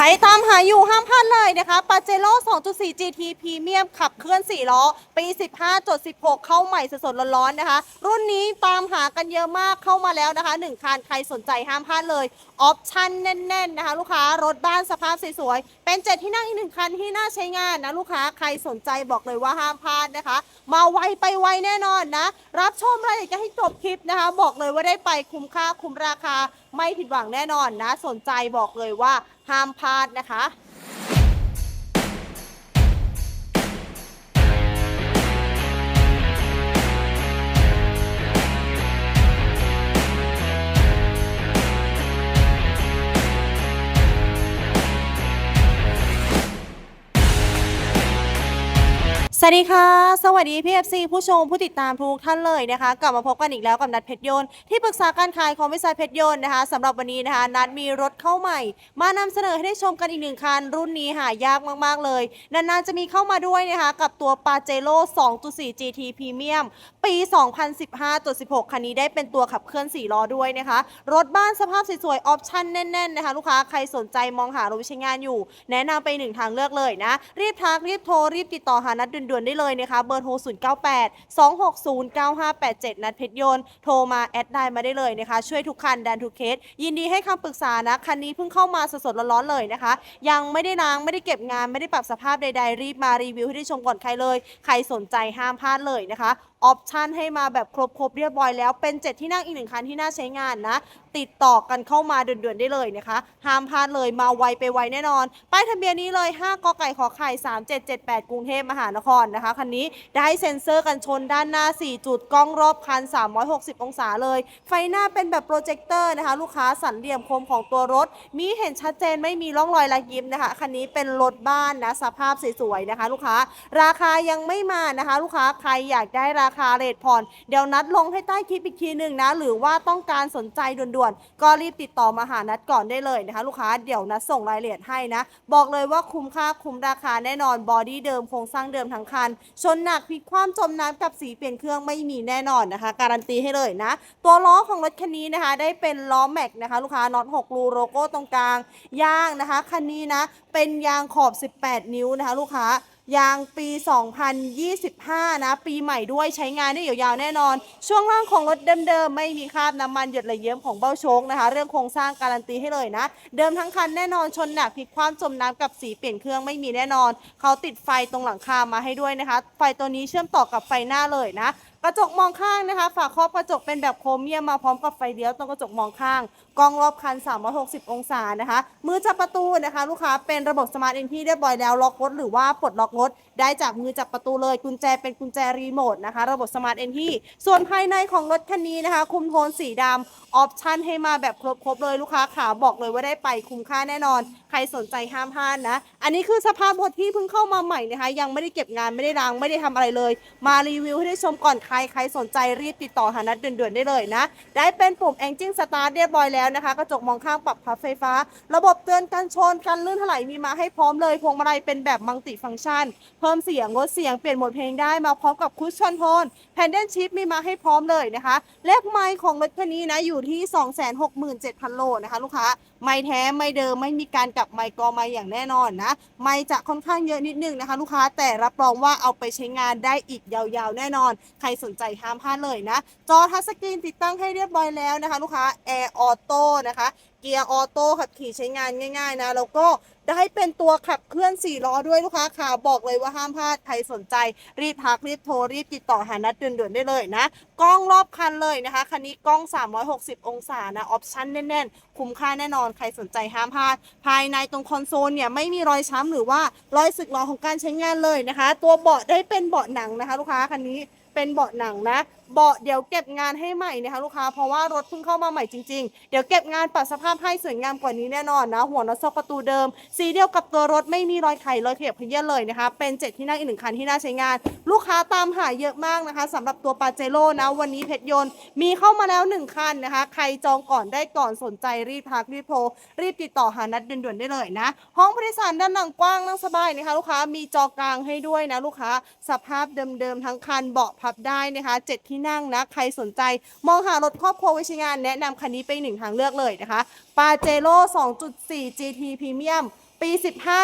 ใครตามหาอยู่ห้ามพลาดเลยนะคะปาเจโร่2.4 GT Premium ขับเคลื่อน 4 ล้อ ปี 15.16 เข้าใหม่สดๆร้อนๆนะคะ รุ่นนี้ตามหากันเยอะมากเข้ามาแล้วนะคะ 1 คันใครสนใจห้ามพลาดเลย ออปชั่นแน่น ๆ นะคะ ลูกค้ารถบ้านสภาพสวยๆเป็น 7 ที่นั่งอีกหนึ่งคันที่น่าใช้งานนะลูกค้าใครสนใจบอกเลยว่าห้ามพลาดนะคะ มาไวไปไวแน่นอนนะ รับชมรายละเอียดกันให้จบคลิปนะคะ บอกเลยว่าได้ไปคุ้มค่าคุ้มราคาไม่ผิดหวังแน่นอนนะ สนใจบอกเลยว่า ห้ามพลาดนะคะ วัสดีค่ะ สวัสดีพี่เอฟซีผู้ชมผู้ติดตามทุกท่านเลยนะคะ กลับมาพบกันอีกแล้วกับนัดเพชรยนต์ที่ปรึกษาการขายของวิสัยเพชรยนต์นะคะสำหรับวันนี้นะคะ นัดมีรถเข้าใหม่ มานำเสนอให้ได้ชมกันอีกหนึ่งคัน รุ่นนี้หายากมาก ๆ เลย นานๆจะมีเข้ามาด้วยนะคะ กับตัวปาเจโร่2.4 GT Premium ปี 2015.16 คันนี้ได้เป็นตัวขับเคลื่อน 4 ล้อด้วยนะคะ รถบ้านสภาพสวยๆออปชั่นแน่นๆนะคะลูกค้าใครสนใจมองหารถใช้งานอยู่ แนะนำไปหนึ่งทางเลือกเลยนะรีบทักรีบโทรรีบติดต่อหานัดด่วนๆได้เลยนะคะ เบอร์โทร 098 260 9587 นัดเพชรยนต์ โทรมาแอดไลน์มาได้เลยนะคะ ช่วยทุกคันดันทุกเคส ยินดีให้คำปรึกษานะ คันนี้เพิ่งเข้ามาสดๆร้อนๆเลยนะคะ ยังไม่ได้ล้างไม่ได้เก็บงานไม่ได้ปรับสภาพใดๆ รีบมารีวิวให้ได้ชมก่อนใครเลย ใครสนใจห้ามพลาดเลยนะคะ ออปชันให้มาแบบครบๆเรียบร้อยแล้วเป็น 7 ที่นั่งอีกหนึ่งคันที่น่าใช้งานนะ ติดต่อกันเข้ามาด่วนๆได้เลยนะคะ ห้ามพลาดเลยมาไวไปไวแน่นอน ป้ายทะเบียนนี้เลย 5กไก่ขอไข่3778 กรุงเทพมหานครนะคะ คันนี้ได้เซ็นเซอร์กันชนด้านหน้า 4 จุดกล้องรอบคัน 360 องศาเลย ไฟหน้าเป็นแบบโปรเจคเตอร์นะคะ ลูกค้าสันเหลี่ยมคมของตัวรถ มีเห็นชัดเจนไม่มีร่องรอยลายยิ้มนะคะ คันนี้เป็นรถบ้านนะสภาพสวยๆนะคะ ลูกค้า ราคายังไม่มานะคะ ลูกค้าใครอยากได้ราราคาเรทผ่อน เดี๋ยวนัดลงให้ใต้คลิปอีกทีหนึ่งนะ หรือว่าต้องการสนใจด่วนๆ ก็รีบติดต่อมาหานัดก่อนได้เลยนะคะ ลูกค้าเดี๋ยวนัดส่งรายละเอียดให้นะ บอกเลยว่าคุ้มค่าคุ้มราคาแน่นอนบอดี้เดิมโครงสร้างเดิมทั้งคัน ชนหนักพลิกคว่ำจมน้ำกับสีเปลี่ยนเครื่องไม่มีแน่นอนนะคะ การันตีให้เลยนะ ตัวล้อของรถคันนี้นะคะ ได้เป็นล้อแม็กนะคะ ลูกค้าน็อต6รูโลโก้ตรงกลางยางนะคะคันนี้นะเป็นยางขอบ 18 นิ้วนะคะ ลูกค้า ยางปี 2025 นะ ปีใหม่ด้วยใช้งานได้ยาวๆแน่นอน ช่วงล่างของรถเดิมๆ ไม่มีคราบน้ำมันหยดไหลเยิ้มของเบ้าโชกนะคะ เรื่องโครงสร้างการันตีให้เลยนะ เดิมทั้งคันแน่นอนชนหนักพลิกความจมน้ำกับสีเปลี่ยนเครื่องไม่มีแน่นอน เขาติดไฟตรงหลังคามาให้ด้วยนะคะ ไฟตัวนี้เชื่อมต่อกับไฟหน้าเลยนะ กระจกมองข้างนะคะ ฝาครอบกระจกเป็นแบบโครเมียมมาพร้อมกับไฟเลี้ยวตรงกระจกมองข้าง กล้องรอบคัน 360 องศานะคะ มือจับประตูนะคะ ลูกค้าเป็นระบบสมาร์ทเอนที่เรียบร้อยแล้วล็อกรถหรือว่าปลดล็อกรถได้จากมือจับประตูเลยกุญแจเป็นกุญแจรีโมทนะคะ ระบบสมาร์ทเอนที่ส่วนภายในของรถคันนี้นะคะ คุมโทนสีดำออปชั่นให้มาแบบครบๆเลยลูกค้าขาบอกเลยว่าได้ไปคุ้มค่าแน่นอน ใครสนใจห้ามพลาดนะ อันนี้คือสภาพรถที่เพิ่งเข้ามาใหม่นะคะ ยังไม่ได้เก็บงานไม่ได้ล้างไม่ได้ทำอะไรเลย มารีวิวให้ได้ชมก่อนใครใครสนใจรีบติดต่อหานัดเดือนๆได้เลยนะ ได้เป็นปุ่ม Engine Start เรียบร้อยแล้วนะคะ กระจกมองข้างปรับพับไฟฟ้า ระบบเตือนกันชนกันลื่นถลายมีมาให้พร้อมเลยพวงมาลัยเป็นแบบมัลติฟังก์ชัน เพิ่มเสียงลดเสียงเปลี่ยนโหมดเพลงได้มาพร้อมกับคุชชั่นโทนแพนเดนชิพมีมาให้พร้อมเลยนะคะเลขไมค์ของรถคันนี้นะอยู่ที่ 267,000 โลนะคะลูกค้าไม่แท้ไม่เดิมไม่มีการกลับไมค์กอไมค์อย่างแน่นอนนะ ไม่จะค่อนข้างเยอะนิดนึงนะคะ ลูกค้าแต่รับรองว่าเอาไปใช้งานได้อีกยาวๆ แน่นอน ใครสนใจห้ามพลาดเลยนะ จอทัชสกรีนติดตั้งให้เรียบร้อยแล้วนะคะ ลูกค้าแอร์ออโต้นะคะเกียร์ออโต้ขับขี่ใช้งานง่าย ๆ นะ แล้วก็ได้เป็นตัวขับเคลื่อน 4 ล้อด้วยลูกค้าค่ะบอกเลยว่าห้ามพลาดใครสนใจ รีบทักรีบโทร รีบติดต่อหานัดด่วนๆได้เลยนะ กล้องรอบคันเลยนะคะ คันนี้กล้อง 360 องศานะ ออปชั่นแน่นๆ คุ้มค่าแน่นอนใครสนใจห้ามพลาด ภายในตรงคอนโซลเนี่ย ไม่มีรอยช้ำหรือว่ารอยสึกหรอของการใช้งานเลยนะคะ ตัวเบาะได้เป็นเบาะหนังนะคะ ลูกค้าคันนี้ เป็นเบาะหนังนะ เบาะเดี๋ยวเก็บงานให้ใหม่นะคะลูกค้าเพราะว่ารถเพิ่งเข้ามาใหม่จริงๆ เดี๋ยวเก็บงานปรับสภาพให้สวยงามกว่านี้แน่นอนนะหัวน็อตซอกประตูเดิม สีเดียวกับตัวรถไม่มีรอยไข่รอยเขียบเพี้ยนเลยนะคะเป็นเจ็ดที่นั่งอีกหนึ่งคันที่น่าใช้งาน ลูกค้าตามหาเยอะมากนะคะสำหรับตัวปาเจโร่นะวันนี้เพชรยนต์มีเข้ามาแล้วหนึ่งคันนะคะ ใครจองก่อนได้ก่อนสนใจรีบทักรีบโทรรีบติดต่อหานัดด่วนๆได้เลยนะ ห้องผู้โดยสารด้านหลังกว้างนั่งสบายนะคะลูกค้ามีจอกลางให้ด้วยนะลูกค้าสภาพเดิมๆทั้งคันเบาะพับได้นะคะเจ็ดที่นั่งนะ ใครสนใจ มองหารถครอบครัวไว้ใช้งานแนะนำคันนี้ไปหนึ่งทางเลือกเลยนะคะปาเจโร่2.4 GT Premium ปี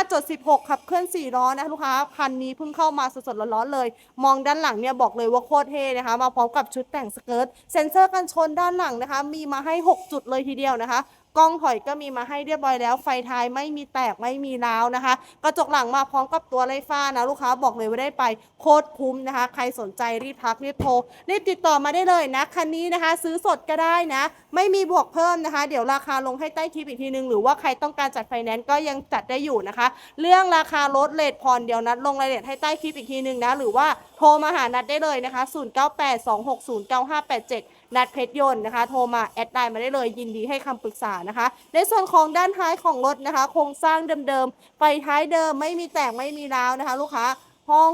15.16 ขับเคลื่อน 4 ล้อนะลูกค้า คันนี้เพิ่งเข้ามาสดๆร้อนๆเลย มองด้านหลังเนี่ยบอกเลยว่าโคตรเท่นะคะ มาพร้อมกับชุดแต่งสเกิร์ต เซ็นเซอร์กันชนด้านหลังนะคะ มีมาให้ 6 จุดเลยทีเดียวนะคะ กล้องถอยก็มีมาให้เรียบร้อยแล้ว ไฟท้ายไม่มีแตกไม่มีร้าวนะคะ กระจกหลังมาพร้อมกับตัวไล่ฟ้านะลูกค้าบอกเลยว่าได้ไปโคตรคุ้มนะคะ ใครสนใจรีบทักรีบโทรรีบติดต่อมาได้เลยนะคันนี้นะคะ ซื้อสดก็ได้นะ ไม่มีบวกเพิ่มนะคะ เดี๋ยวราคาลงให้ใต้คลิปอีกทีนึง หรือว่าใครต้องการจัดไฟแนนซ์ก็ยังจัดได้อยู่นะคะ เรื่องราคาลดเลทผ่อนเดี๋ยวนัดลงรายละเอียดให้ใต้คลิปอีกทีนึงนะหรือว่าโทรมาหานัดได้เลยนะคะ 0982609587 นัดเพชรยนต์นะคะ โทรมาแอดไลน์มาได้เลยยินดีให้คำปรึกษานะคะ ในส่วนของด้านท้ายของรถนะคะ โครงสร้างเดิมๆไฟท้ายเดิมไม่มีแตกไม่มีร้าวนะคะ ลูกค้าห้อง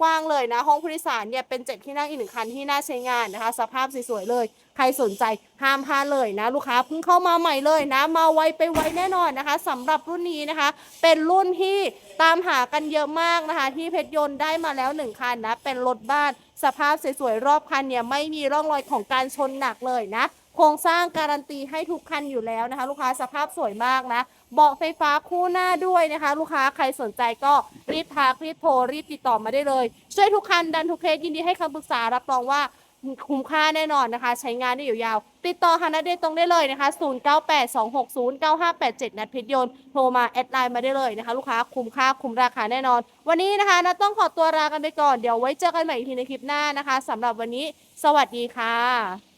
กว้างๆเลยนะ ห้องผู้โดยสารเนี่ยเป็นเจ็ดที่นั่งอีกหนึ่งคันที่น่าใช้งานนะคะ สภาพสวยๆเลย ใครสนใจห้ามพลาดเลยนะ ลูกค้าเพิ่งเข้ามาใหม่เลยนะ มาไวไปไวแน่นอนนะคะสำหรับรุ่นนี้นะคะ เป็นรุ่นที่ตามหากันเยอะมากนะคะ ที่เพชรยนต์ได้มาแล้วหนึ่งคันนะ เป็นรถบ้าน สภาพสวยๆรอบคันเนี่ยไม่มีร่องรอยของการชนหนักเลยนะ โครงสร้างการันตีให้ทุกคันอยู่แล้วนะคะ ลูกค้าสภาพสวยมากนะเบาะไฟฟ้าคู่หน้าด้วยนะคะ ลูกค้าใครสนใจก็รีบทักรีบโทรรีบติดต่อมาได้เลย ช่วยทุกคันดันทุกเคสยินดีให้คำปรึกษารับรองว่า คุ้มค่าแน่นอนนะคะ ใช้งานได้ยาวๆติดต่อฮานัดเดตรงได้เลยนะคะ 0982609587 นัดเพชรยนต์โทรมาแอดไลน์มาได้เลยนะคะ ลูกค้าคุ้มค่าคุ้มราคาแน่นอน วันนี้นะคะนัดต้องขอตัวลากันไปก่อน เดี๋ยวไว้เจอกันใหม่อีกทีในคลิปหน้านะคะสำหรับวันนี้ สวัสดีค่ะ